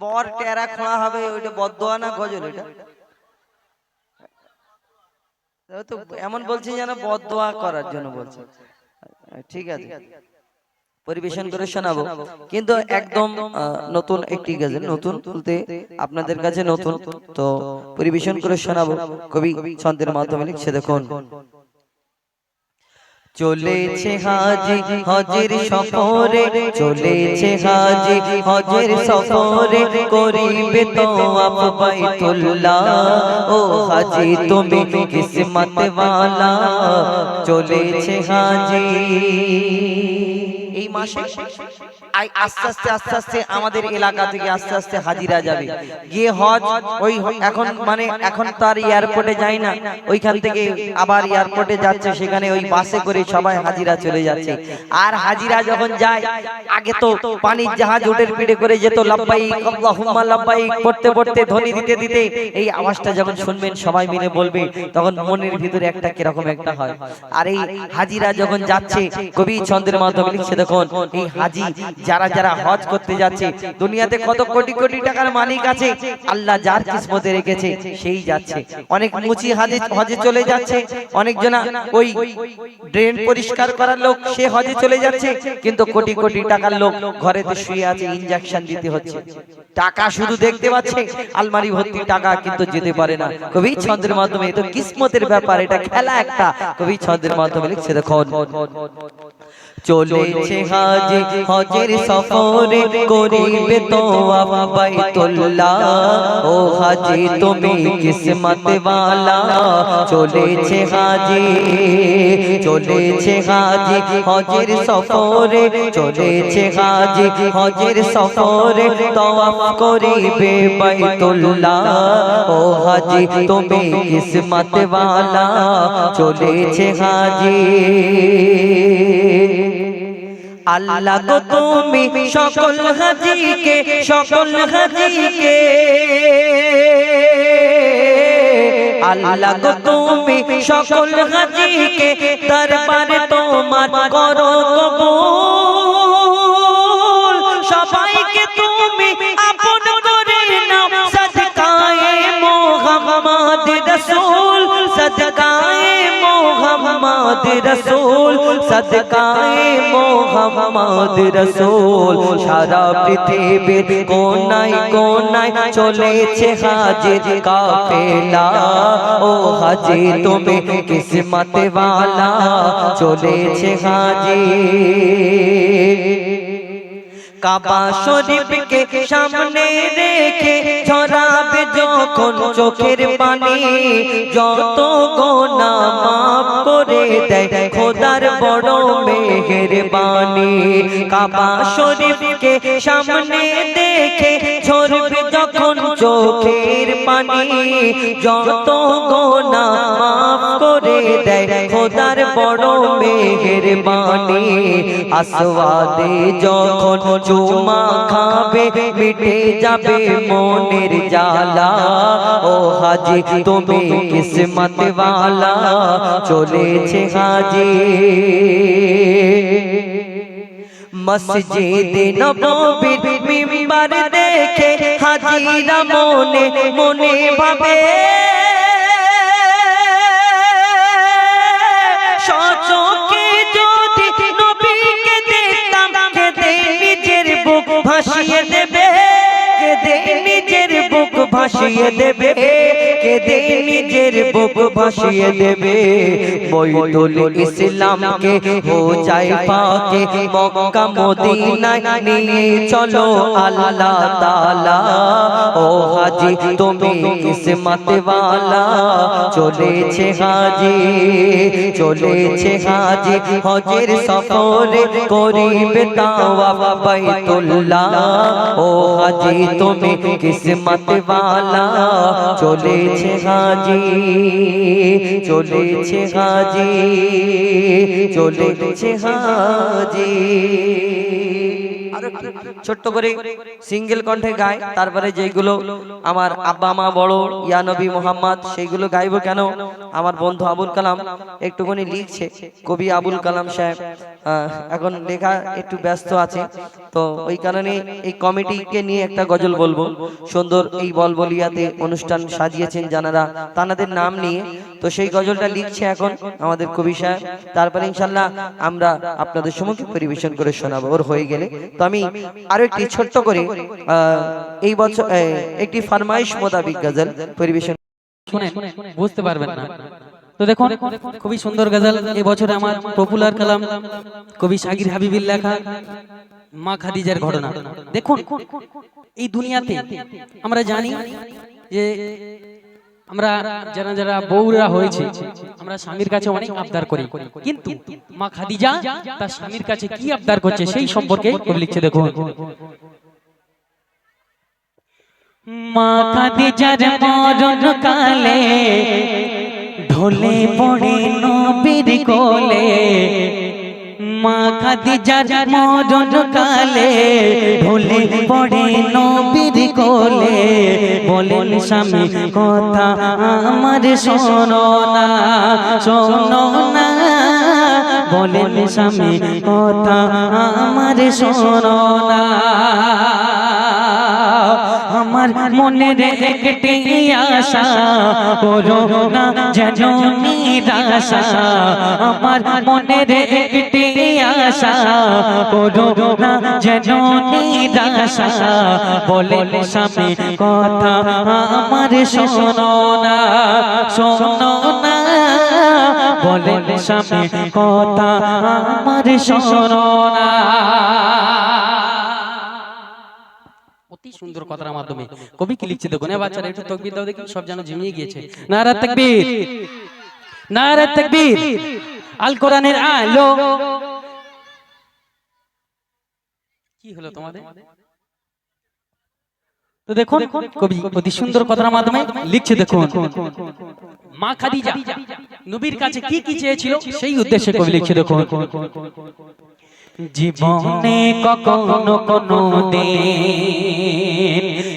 বর টেরা খোঁড়া হবে ওইটা বদোয়া না গজল এটা? ও তো এমন বলছে যেন বদোয়া করার জন্য বলছে। ঠিক আছে। পরিবেশন করে শোনাবো। কিন্তু একদম আহ, নতুন একটি গজল নতুন বলতে আপনাদের কাছে নতুন। তো পরিবেশন করে শোনাবো। কবি ছন্দের মাধ্যমে লিখছে দেখুন। চলেছে হাজি হজের সফরে চলেছে হাজি হজের সফরে করিবে তো আপাই বাইতুল্লাহ। ও হাজি তুমি কিসমত ওয়ালা চলেছে হাজি। মাসে আস্তে আস্তে আস্তে আস্তে আমাদের এলাকা থেকে আস্তে আস্তে হাজিরা যাবে। গিয়ে হজ ওই এখন মানে এখন তো আর এয়ারপোর্টে যায় না। ওইখান থেকে আবার এয়ারপোর্টে যাচ্ছে সেখানে ওই বাসে করে সবাই হাজিরা চলে যাচ্ছে। আর হাজিরা যখন যায় আগে তো পানির জাহাজ উটের পিঠে করে যেত লাব্বাই আল্লাহুম্মা লাব্বাই পড়তে পড়তে ধ্বনি দিতে দিতে এই আওয়াজটা যখন শুনবেন সবাই মিলে বলবে তখন মনের ভিতরে একটা কীরকম একটা হয়। আর এই হাজিরা যখন যাচ্ছে কবি ছন্দের মাধ্যমে লিখছে দেখুন এই হাজি যারা যারা হজ করতে যাচ্ছে দুনিয়াতে কত কোটি কোটি টাকার মালিক আছে আল্লাহ যার কিসমতে রেখেছে সেই যাচ্ছে। অনেক মুচি হাজে হজে চলে যাচ্ছে অনেক জনা ওই ড্রেন পরিষ্কার করার লোক সে হজে চলে যাচ্ছে কিন্তু কোটি কোটি টাকার লোক ঘরেতে শুয়ে আছে ইনজেকশন দিতে হচ্ছে। টাকা শুধু দেখতে পাচ্ছে আলমারি ভর্তি টাকা কিন্তু যেতে পারে না। কবি ছন্দের মাধ্যমে তো কিসমতের ব্যাপার এটা খেলা একটা কবি ছন্দের মাধ্যমে লিখছে দেখুন চলেছে হাজি হজের সফরে করিবে তো বাইতুল্লাহ। ও হাজি তুমি কিসমত ওয়ালা চলেছে হাজি চলেছে হাজি হজের সফরে চলেছে হাজি হজের সফরে তওয়াফ করিবে বাইতুল্লাহ। ও হাজি তুমি কিসমত ওয়ালা চলেছে হাজি। আল্লাহ গো তুমি সকল হাজিকে সকল হাজিকে। আল্লাহ গো তুমি সকল হাজিকে, দরবারে তোমার করো কবুল। সবাইকে তুমি রসূল, সদকায়ে মোহাম্মদ রসুল। সারা পৃথিবীর কোনায় কোনায় চলেছে হাজির কাফেলা। ও হাজি, তুমি কিসমত ওয়ালা চলেছে হাজি কাবা শরীফকে সামনে রেখে ঝরাবে যখন চোখের পানি, যত গোনা মাফ করে দেয় খোদার বড় মেহের বাণী কাবা শরীফকে সামনে দেখে ঝরবে যখন চোখের পানি, যত দেয়। খোদার বড় মেহের বাণী আসওয়াদে যখন চুমা খাবে, মিটে যাবে মনের জালা ও হাজি, তুমি কিসমত ওয়ালা, চলেছে হাজি। মসজিদ নববীর মিম্বার দেখে হাজিরা মনে মনে ভাবে ভাসিয়ে দেবে ভাসিয়ে দেবে। বৈতুল ইসলামকে হো যায় পাকে মক্কা, মদিনায় নিয়ে চলো আল্লাহ তাআলা। ও হাজি, তুমি কিসমত ওয়ালা চলেছে হাজি চলেছে হাজি। হজের সফরে করিবে তাওয়াফ বাইতুল্লাহ। ও হাজি, তুমি কিসমত ওয়ালা চলেছে হাজি। চলেছে হাজি চলেছে হাজি। ছোট্ট করে সিঙ্গেল কণ্ঠে গায়, তারপরে যেগুলো আমার আব্বা, মা, বড়, ইয়া নবী মোহাম্মদ, সেইগুলো গাইবো কেন? আমার বন্ধু আবুল কালাম একটুখানি লিখছে, কবি আবুল কালাম সাহেব। এখন লেখা একটু ব্যস্ত আছে, তো ওই কারণে এই কমিটিকে নিয়ে একটা গজল বলব। সুন্দর এই বলবলিয়াতে অনুষ্ঠান সাজিয়েছেন জানারা, তানাদের নাম নিয়ে। তো সেই গজলটা লিখছে এখন আমাদের কবি সাহেব। তারপরে ইনশাল্লাহ আমরা আপনাদের সম্মুখে পরিবেশন করে শোনাবো, ওর হয়ে গেলে। তো আমি আরও একটি ছোট্ট করে আহ, এই বছর একটি ফরমাইশ মোতাবিক গজল পরিবেশন শুনেন বুঝতে পারবেন না। তো দেখুন খুবই সুন্দর গজল। এই বছরে আমার পপুলার কালাম কবি শাকির হাবিবির লেখা মা খাদিজার ঘটনা। দেখুন এই দুনিয়াতে আমরা জানি যে আমরা যারা যারা বউরা হয়েছে, আমরা স্বামীর কাছে অনেক আবদার করি। কিন্তু মা খাদিজা তার স্বামীর কাছে কি আবদার করছে সেই সম্পর্কে কবি লিখছে, দেখুন। মা খাদিজার মরণ কালে ঢোলে পড়ে নবীর কোলে। মা খাদিজার মরণ কালে ঢোলে পড়ে নবীর কোলে। বলেন, স্বামী, কথা আমার শোনো না শোনো না। বলেন, স্বামী, কথা আমার শোনো না। আমার মনের একটি আশা করো না যেন নিরাশা। আমার মনের একটি আশা করো না যেন নিরাশা। বলে স্বামী, কথা আমার শোনো না শোনো না। বলে স্বামী, কথা আমার শোনো না। সুন্দর কথার মাধ্যমে। কবি কি লিখছে? দেখুন বাচ্চারা একটু তকবির দাও দেখি সব যেন ঝিমিয়ে গিয়েছে। নারা তাকবীর। নারা তাকবীর। আল কোরআনের আলো। কি হলো তোমাদের? তো দেখুন কবি অতি সুন্দর কথার মাধ্যমে লিখছে দেখুন। মা খাদিজা। নবীর কাছে কি কি চেয়েছিল? সেই উদ্দেশ্যে কবি লিখছে দেখুন। জীবনে কখনো কোনো দিন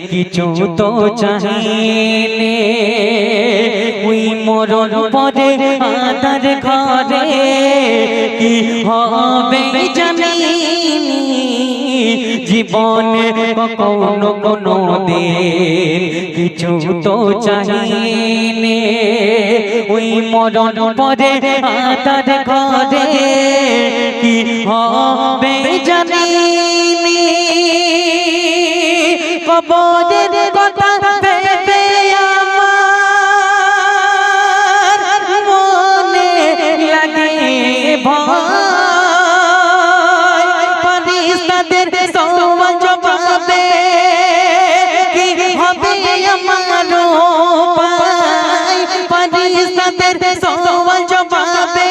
কিছু তো চাহিনে ওই মরণ পরে আদার ঘরে কি হবে জানিনি? জীবনে কখনো কোনো দিন কিছু তো ওই মরণ পরে আতার ঘরে কি হবে জানিনি? কবরের ফেরেশতাদের সওয়াল জবাবে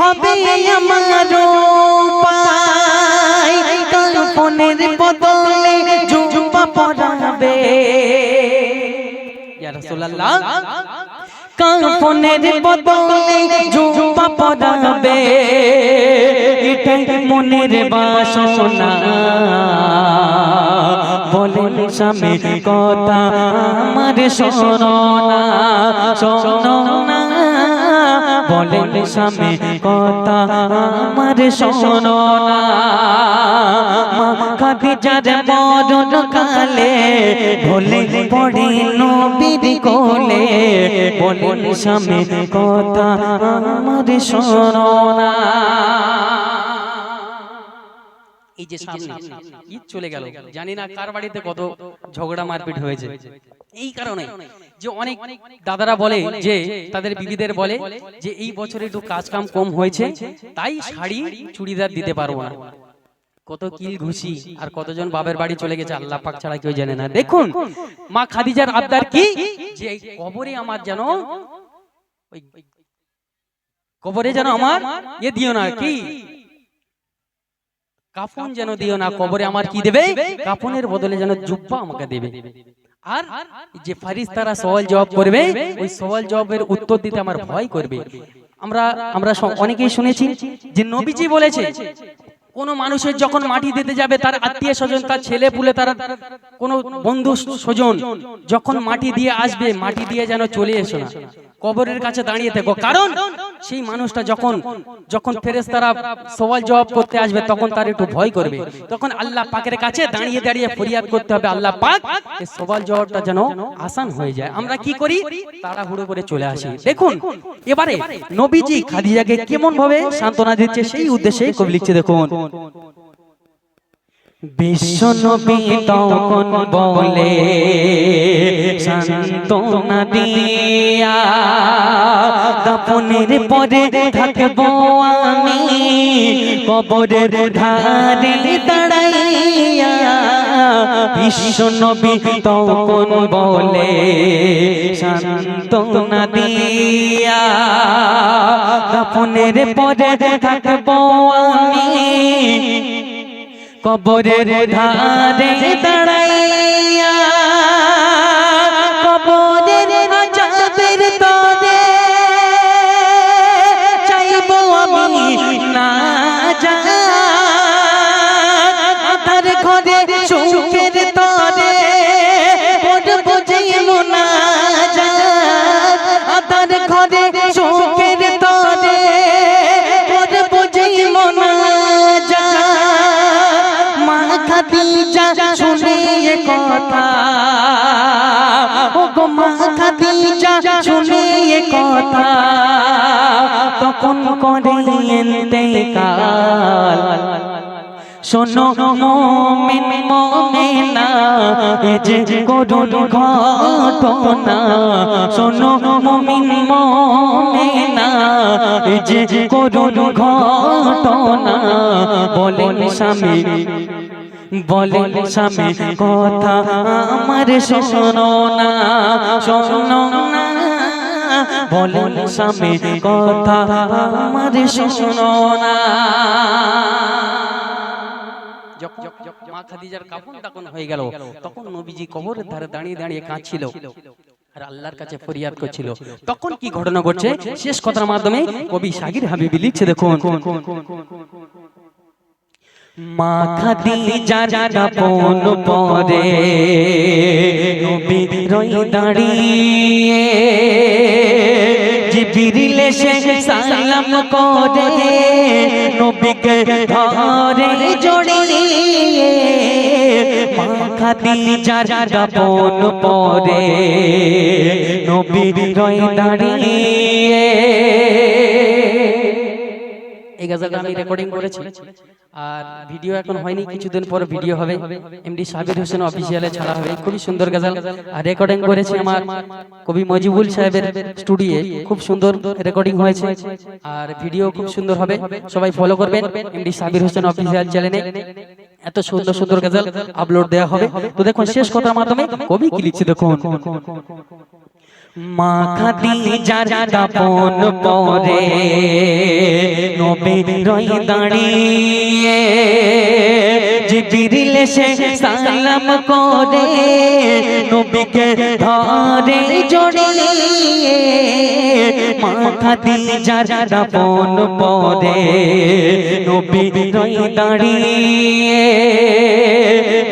হবে আমার উপায় কাফনের বদলে জুব্বা পড়াবে। ইয়া কাফনের বদলে জুব্বা পরাবে এটাই মনের বাসনা। বলেন স্বামী কথা আমার শোনো শোনো বলেন স্বামী, কথা আমার শোনো না। মা খাদিজার মরণ কালে ভোলে পড়ে নবীর কোলে। বলেন স্বামী, কথা আমার শোনো না। এই যে সামনে ঈদ চলে গেল। জানি না কার বাড়িতে কত ঝগড়া মারপিট হয়েছে। এই কারণে যে অনেক দাদারা বলে যে তাদের বিবিদের বলে যে এই বছরে একটু কাজ কাম কম হয়েছে তাই শাড়ি চুড়িদার দিতে পারব না। কত কিল ঘুষি আর কতজন বাবের বাড়ি চলে গেছে আল্লাহ পাক ছাড়া কেউ জানে না। দেখুন মা খাদিজার আবদার কি? যে কবরে আমার যেন ওই কবরে যেন আমার এ দিও না কি কাফন যেন দিও না কবরে আমার কি দেবে? কাফনের বদলে যেন জুব্বা আমাকে দেবে। আর যে ফারিস্তারা সওয়াল জবাব করবে ওই সওয়াল জবাবের উত্তর দিতে আমার ভয় করবে। আমরা আমরা অনেকেই শুনেছি যে নবীজি বলেছে কোন মানুষের যখন মাটি দিতে যাবে, তার আত্মীয় স্বজন, তার ছেলে পুলে, তার কোন বন্ধু স্বজন যখন মাটি দিয়ে আসবে, মাটি দিয়ে যেন চলে এসো না। কবরের কাছে দাঁড়িয়ে থেকো। কারণ সেই মানুষটা যখন যখন ফেরেশতারা সওয়াল জবাব করতে আসবে, তখন তার একটু ভয় করবে। তখন আল্লাহ পাকের কাছে দাঁড়িয়ে দাঁড়িয়ে ফরিয়াদ করতে হবে। আল্লাহ পাক এই সওয়াল জবাবটা যেন আসান হয়ে যায়। আমরা কি করি? তাড়াহুড়ো করে চলে আসি। দেখুন, এবারে নবীজি খাদিজাকে কেমন ভাবে সান্ত্বনা দিচ্ছে সেই উদ্দেশ্যে কবি লিখছে, দেখুন। বিশ্ব নবী তখন বলে সান্ত্বনা দিয়া দাপনের পরে থাকব আমি কবরের ধারে দাঁড়াইয়া বিশ্ব নবী তখন বলে সান্ত্বনা দিয়া পরে থাকব আমি। কবরের ধারে দাঁড়াইয়া করে ইন্তেকাল শোনো মোমেন মোমেনা, এ যে ঘটনা। শোনো মোমিন মোমেনা, এ যে ঘটনা। বলেন স্বামী বলেন স্বামী, কথা আমার শোনো না। শোনো না বলেন কথা, আমার না। মা খাদিজার কাফন দাফন হয়ে গেল, তখন নবীজি কবরের ধারে দাঁড়িয়ে দাঁড়িয়ে কাঁদছিল আর আল্লাহর কাছে ফরিয়াদ করছিল। তখন কি ঘটনা ঘটছে? শেষ কথার মাধ্যমে কবি সাগির হাবিবি লিখছে, দেখুন। মা খাদিজার দাপন পরে, নবী রই দাঁড়িয়ে, জিবরিল এসে সালাম করে, নবীকে ধরে জড়িয়ে মা খাদিজার দাপন পরে, নবী রই দাঁড়িয়ে এই গাজালটা আমি রেকর্ডিং করেছি। আর ভিডিও এখন হয়নি, কিছুদিন পর ভিডিও হবে। এমডি সাবির হোসেন অফিসিয়ালে ছাড়া হবে। খুবই সুন্দর গাজাল আর রেকর্ডিং করেছি আমার কবি মজিবুল সাহেবের স্টুডিও খুব সুন্দর রেকর্ডিং হয়েছে। আর ভিডিও খুব সুন্দর হবে। সবাই ফলো করবেন এমডি সাবির হোসেন অফিসিয়াল চ্যানেলে এত সুন্দর সুন্দর গাজাল আপলোড দেওয়া হবে। তো দেখুন, শেষ কথার মাধ্যমে কবি কি লিখছে দেখুন। মা খাদিজার দাপন পরে নবী রই দাঁড়িয়ে জিবরিল এসে সালাম করে, নবীকে ধরে জড়িয়ে মা খাদিজার দাপন পরে, নবী রই দাঁড়িয়ে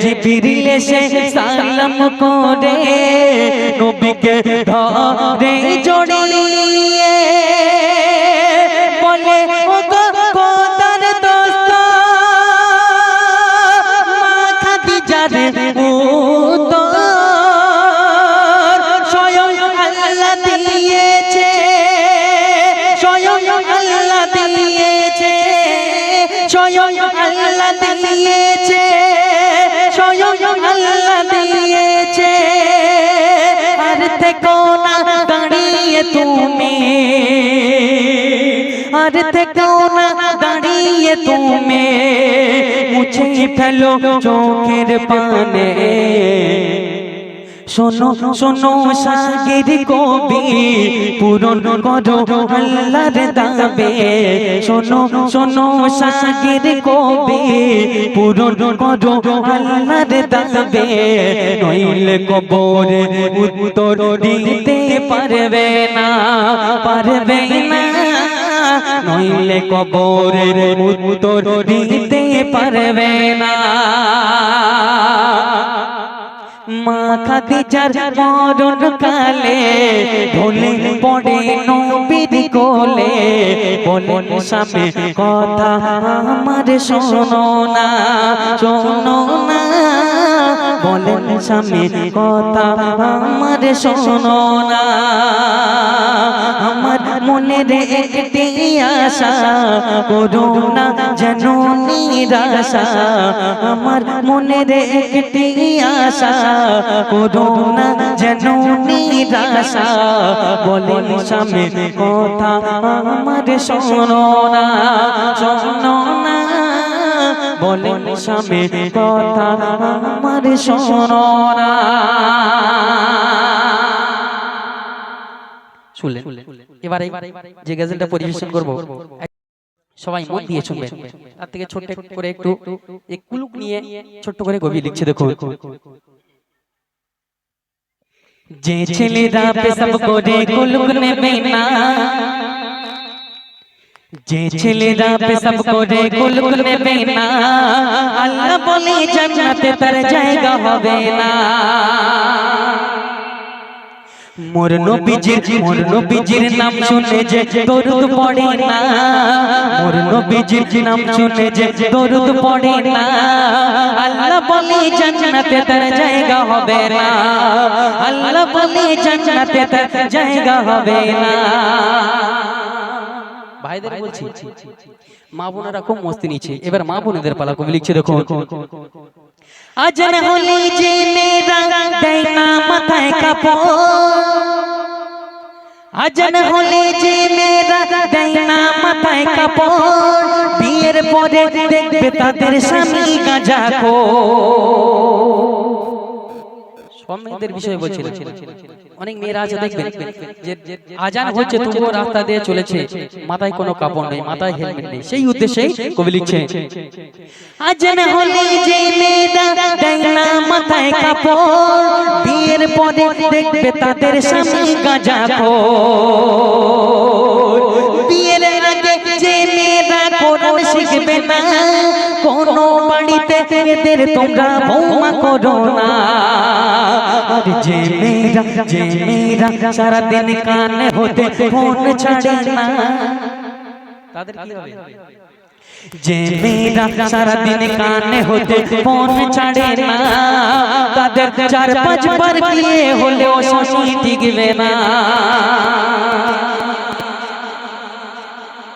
জিবরিল এসে সালাম করে, নবীকে ধরে জড়িয়ে। খাদিজার উত্তর স্বয়ং আল্লাহ দিয়েছে, স্বয়ং আল্লাহ দিয়েছে, স্বয়ং আল্লাহ দিয়েছে, স্বয়ং আল্লাহ দিয়েছে। আর থেকো না দাঁড়িয়ে তুমি, আর থেকো না দাঁড়িয়ে তুমি। মুছে ফেলো চোখের পানে। শোনো শোনো সাগের কবি, পূরণ করো আল্লাহর দাবে। শোনো শোনো সাগের কবি, পূরণ করো আল্লাহর দাবে। নইলে কবরে উত্তর দিতে পারবে না পারবে না। নইলে কবরের উত্তর দিতে পারবে না। মা খাদিজার মরণ কালে, ঢোলে পড়ে নবীর কোলে, বলেন, স্বামী, কথা আমার শোনো না শোনো না। বলেন স্বামী কথা, আমার শোনো না। আমার মনের একটি আশা করুণা যেন নিরাশা। আমার মনের একটি আশা করুণা যেন নিরাশা। বলেন স্বামী কথা, আমার শোনো না শোনো না। বলেন স্বামী কথা আমার শোনো শুনলেন? এবারে যে গজলটা পরিবেশন করব, সবাই মন দিয়ে শুনবেন। তার থেকে ছোট্ট করে একটু এক কুলুক নিয়ে ছোট্ট করে কবি লিখছে দেখো যে ছেলেরা পেশাব করে কুলুক নেবে না যে ছেলেরা পেশাব করে কুলুক নেবে না আল্লাহ বলে জান্নাতে তার জায়গা হবে না মোর নবীজির মোর নবীজির নাম শুনে যে দরুদ পড়ে না মোর নবীজির নাম শুনে যে দরুদ পড়ে না আল্লাহ বলে জান্নাতে তার জায়গা হবে না আল্লাহ বলে জান্নাতে তার জায়গা হবে না ভাইদের বলছি মা বোনেরা খুব মস্তি নিচ্ছে। এবার মা বোনেদের পালা কবি লিখছে দেখো আজান হলে যে মেয়েরা দেয় না মাথায় কাপড়। আজান হলে যে মেয়েরা দেয় না মাথায় কাপড়। বিয়ের পরে দেখবে তাদের স্বামী গাঁজা খো সব মেয়েদের বিষয়ে বলছিলেন। অনেক মেয়েরা আছে দেখবেন যে আজান হচ্ছে তবুও রাস্তা দিয়ে চলেছে। মাথায় কোনো কাপড় নেই মাথায় হেলমেট নেই। সেই উদ্দেশ্যে কবি লিখছে আজান হলে যে মেয়েরা দেয় না মাথায় কাপড় বিয়ের পরে দেখবে তাদের স্বামী গাঁজা বিয়ের আগে যে মেয়েরা কোরআন শিখবে না কোন বাড়িতে এদের তোমরা বৌমা করো না আর যে মেয়েরা যে মেয়েরা সারাদিন কানে হতে ফোন ছাড়ে না তাদের কি হবে যে মেয়েরা সারাদিন কানে হতে ফোন ছাড়ে না তাদের চার পাঁচ বার বিয়ে হলেও শাশুড়ি টিকবে না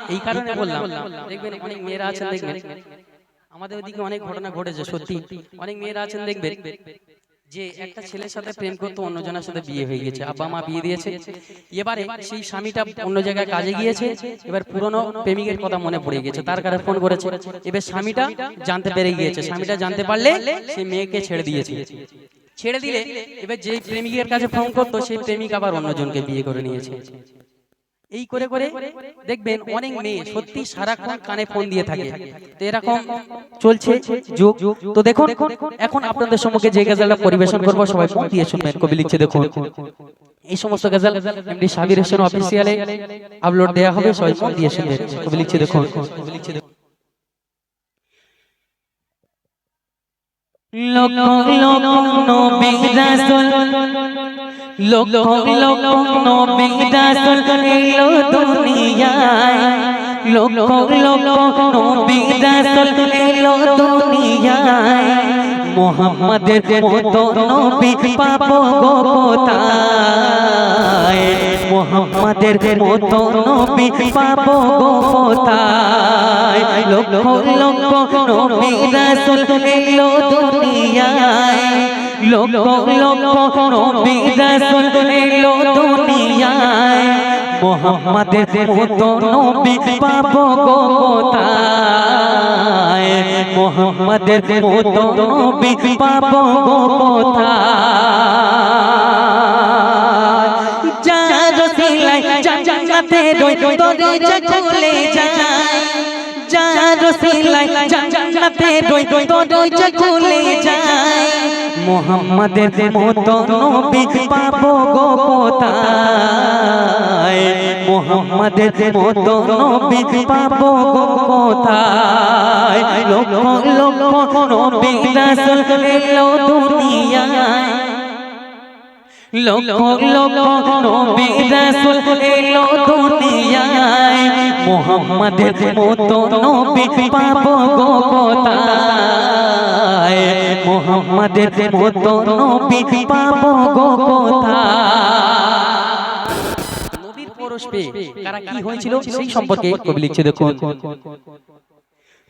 এই কারণে বললাম দেখবেন অনেক মেয়েরা আছেন দেখবেন আমাদের ওদিকে অনেক ঘটনা ঘটেছে সত্যি। অনেক মেয়েরা আছেন দেখবেন। যে একটা ছেলের সাথে প্রেম করতো অন্যজনের সাথে বিয়ে হয়ে গেছে। আব্বা মা বিয়ে দিয়েছে। এবারে সেই স্বামীটা অন্য জায়গায় কাজে গিয়েছে এবার পুরনো প্রেমিকের কথা মনে পড়ে গেছে। তার কারণে ফোন করেছে। এবার স্বামীটা জানতে পেরে গিয়েছে। স্বামীটা জানতে পারলে সেই মেয়েকে ছেড়ে দিয়েছে। ছেড়ে দিলে এবার যে প্রেমিকের কাছে ফোন করতো সেই প্রেমিক আবার অন্যজনকে বিয়ে করে নিয়েছে। এই করে করে দেখবেন অনেক মেয়ে সত্যি সারাক্ষণ কানে ফোন দিয়ে থাকে। তো এরকম চলছে যুগ। তো দেখুন, এখন আপনাদের সম্মুখে যে গাজালটা পরিবেশন করব, সবাই ফোন দিয়ে শুনবেন। কবি লিখছে, দেখুন। এই সমস্ত গাজাল এমডি সাবির হোসেন অফিসিয়ালে আপলোড দেওয়া হবে, সবাই ফোন দিয়ে শুনবেন। কবি লিখছে, দেখুন। কবি লিখছে দেখুন লোক লোক নবী রাসূল। লোক লোক নবী রাসূল এলো দুনিয়ায়। লোক লোক নবী রাসূল এলো দুনিয়ায়। মোহাম্মদের মতো নবী পাবো গো কোথায় মোহাম্মদের মতো নবী পাবো গো কোথায় লোক লোক নবী রাসূল এলো দুনিয়ায়। লোক লোক নবী রাসূল এলো দুনিয়ায়। মোহাম্মদের মতো নবী পাবো কোথায়? মোহাম্মদের মতো নবী পাবো কোথায়? যার সিলাই জান্নাতে রই দরজা খুলে যায়। সিলাই জান্নাতে রই দরজা খুলে যায়। মোহাম্মদের মতো নবী পাবো গো কোথায়? মোহাম্মদের মতো নবী পাবো গো কোথায়? লক্ষ লক্ষ নবী রাসূল এলো দুনিয়ায়। লক্ষ লক্ষ নবী রাসূল এলো দুনিয়ায়। মোহাম্মদের মতো নবী পাবো গো কোথায়? মোহাম্মদের মতো নবী পাবো গো কোথায়? নবীর পরশ পেয়ে কারা কি হয়েছিল সেই সম্পর্কে কবি লিখছে দেখুন।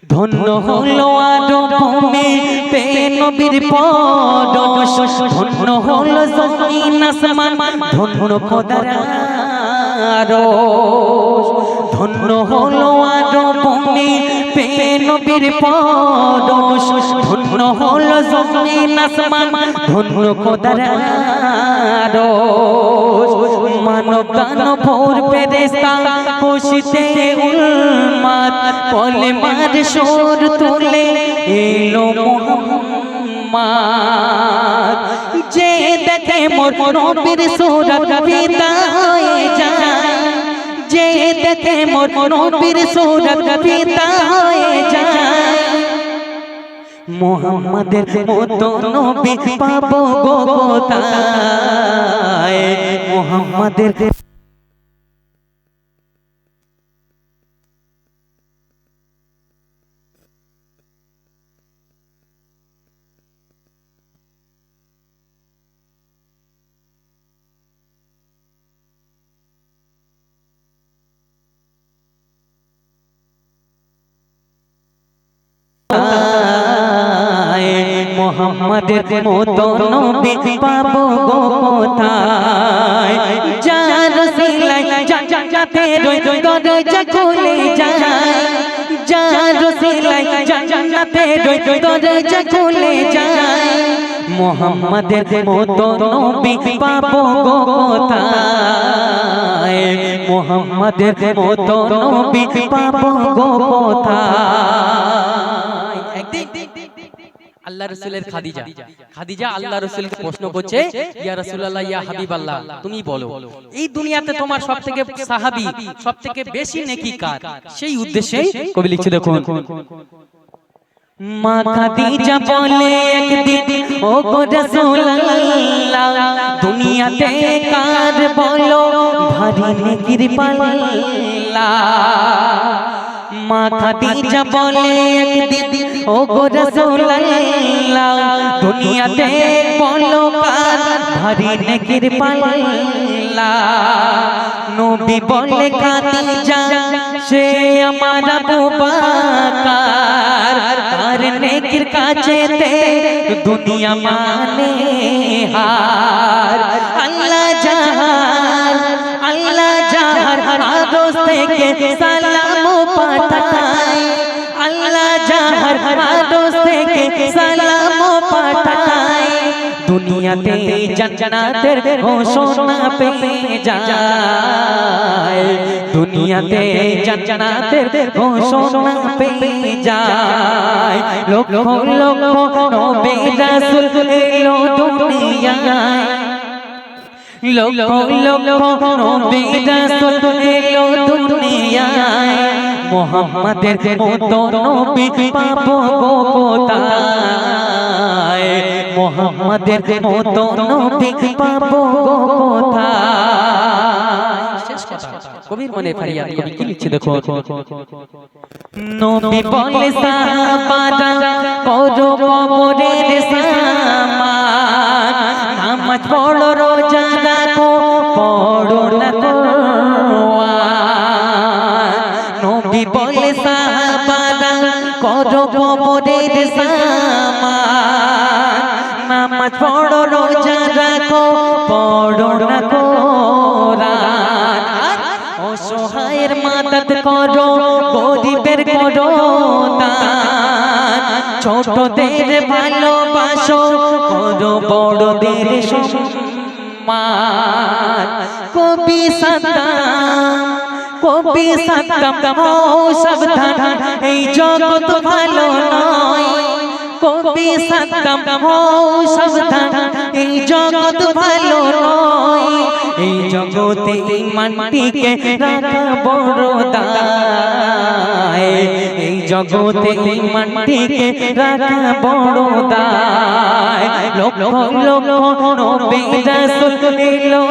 ধন্য হলো পে নবীর পরশ ধন্য হল জমিন আসমান ধন্য খোদার আরশ। ধন্য হলো আরও ভূমি পে নবীর পরশ ধন্য হলো জমিন, আসমান, ধন্য খোদার মানব দানব ভোর ফেরেশতা, খুশিতে উন্মাদ পলে মার সুর তুলে এলো মোহাম্মদ। যে দেখে মোর নবীর সুরত ফিদা হয়ে যায় যে দেখে মোর নবীর সুরত হয়ে যায়। মোহাম্মদের মতো নবী পাবো গো কোথায় মোহাম্মদের মোহাম্মদের মতো নবী পাবো গো কোথায়? যার সিলাই জান্নাতে রই দরজা খুলে যায়, যার সিলাই জান্নাতে রই দরজা খুলে যায়, মোহাম্মদের মতো নবী পাবো গো কোথায়? মোহাম্মদের মতো নবী পাবো গো কোথায়? আল্লাহ রসুলের খাদিজা। খাদিজা। আল্লাহ রসুলকে প্রশ্ন করছে ইয়া রাসূলুল্লাহ ইয়া হাবিবাল্লাহ। তুমি বলো। এই দুনিয়াতে তোমার সবথেকে সাহাবী সবথেকে বেশি নেকি কার সেই উদ্দেশ্যে কবি লিখছে দেখুন মা খাদিজা বলে একদিন ও গো রাসূলুল্লাহ দুনিয়াতে কার বলো ভারী নেকির পাল্লা মা খাদিজা বলে একদিন, ও গো রাসূলুল্লাহ, দুনিয়াতে বলো কার ভারী নেকির পাল্লা? নবী বলে খাদিজা সে আমার আবু বকর। তার নেকির কাছেতে দুনিয়া মানে হার। আল্লাহ জাহার আল্লাহ জাহার আরশ থেকে সালাম পাঠায় আল্লাহ জাহার আরশ থেকে সালাম পাঠায়, দুনিয়াতে জান্নাতের ঘোষণা পেয়ে যায়। দুনিয়াতে জান্নাতের ঘোষণা পেয়ে যায়। লক্ষ লক্ষ নবী রাসূল এলো দুনিয়ায়। লক্ষ লক্ষ নবী রাসূল এলো দুনিয়ায়। মোহাম্মদের মতো নবী পাবো গো কোথায়? মোহাম্মদের মতো নবী পাবো গো কোথায় কবির মনে ফারিয়াদ, কবি কি লিখছে দেখুন? নবী বলে সাহাবারা করো কবরের সামান। নামাজ পড়ো, রোজা রাখো, পড়ো না কবরের সামান। নামাজ পড়ো, রোজা রাখো, পড়ো না কোরআন। অসহায়ের মাদত করো, গরিবের করো দান। ছোটদের ভালোবাসো, করো বড়দের সম্মান। কবি সাদ্দাম কবি ও সাবধান, এই জগৎ ভালো নয়। কবি হও সাবধান, এই জগৎ ভালো নয়। এই জগতে ইমানটিকে রাখা বড় দায়। এই জগতে ইমানটিকে রাখা বড় দায়। লক্ষ লক্ষ নবী রাসূল এলো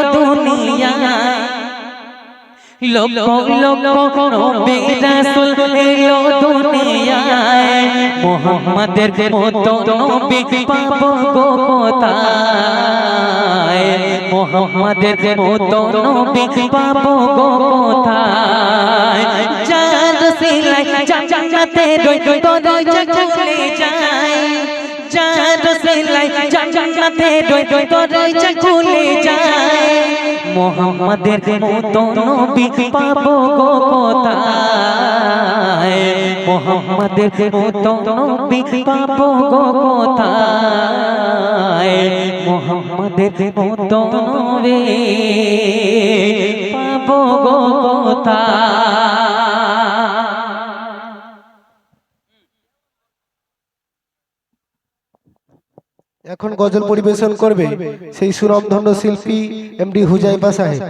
দুনিয়ায় লক্ষ লক্ষ নবী রাসূল এলো দুনিয়ায় মুহাম্মাদের মতো নবী পাবো গো কোথায় মুহাম্মাদের মতো নবী পাবো গো কোথায় চাঁদ সিলাই জান্নাতে রই দরজা খুলে যায় চাঁদ সিলাই জান্নাতে রই দরজা খুলে যায় মোহাম্মদের মতো নবী পাবো গো কোথায় মোহাম্মদের মতো নবী পাবো গো কোথায় মোহাম্মদের মতো নবী পাবো গো এখন গজল পরিবেশন করবে সেই সুরমধন্য শিল্পী এমডি হুজাইবা সাহেব।